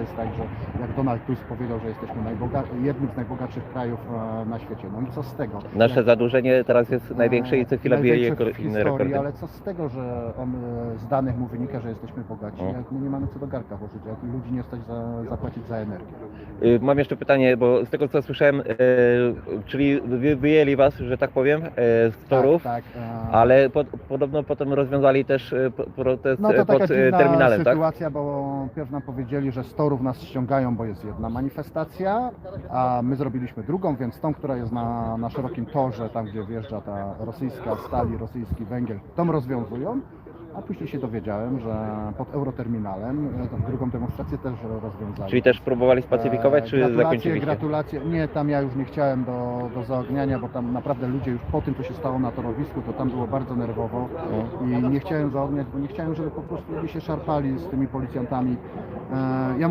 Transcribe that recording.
jest tak, że jak Donald Tusk powiedział, że jesteśmy jednym z najbogatszych krajów e, na świecie. No i co z tego? Nasze Jak- zadłużenie teraz jest największe i co chwila bije inne rekordy. ale co z tego, że on e, z danych mu wynika, że jesteśmy bogaci, O. jak my nie mamy co do garka włożyć, jak ludzi nie stać za, zapłacić za energię. Y, Mam jeszcze pytanie, bo z tego co słyszałem, e, czyli wy, wyjęli was, że tak powiem, e, z torów, Tak, tak. e, ale po, podobno potem rozwiązali też e, protest No e, to taka pod e, terminalem, tak? sytuacja, bo pierw nam powiedzieli, że z torów nas ściągają, bo jest jedna manifestacja, a my zrobiliśmy drugą, więc tą, która jest na, na szerokim torze, tam gdzie wjeżdża ta rosyjska stali, rosyjski węgiel, tą rozwiązują. A później się dowiedziałem, że pod Euroterminalem e, tą drugą demonstrację też rozwiązali. Czyli też próbowali spacyfikować, E, czy gratulacje, zakończyliście? Gratulacje. Nie, tam ja już nie chciałem do, do zaogniania, bo tam naprawdę ludzie już po tym, co się stało na torowisku, to tam było bardzo nerwowo i nie chciałem zaogniać, bo nie chciałem, żeby po prostu ludzie się szarpali z tymi policjantami. E, Ja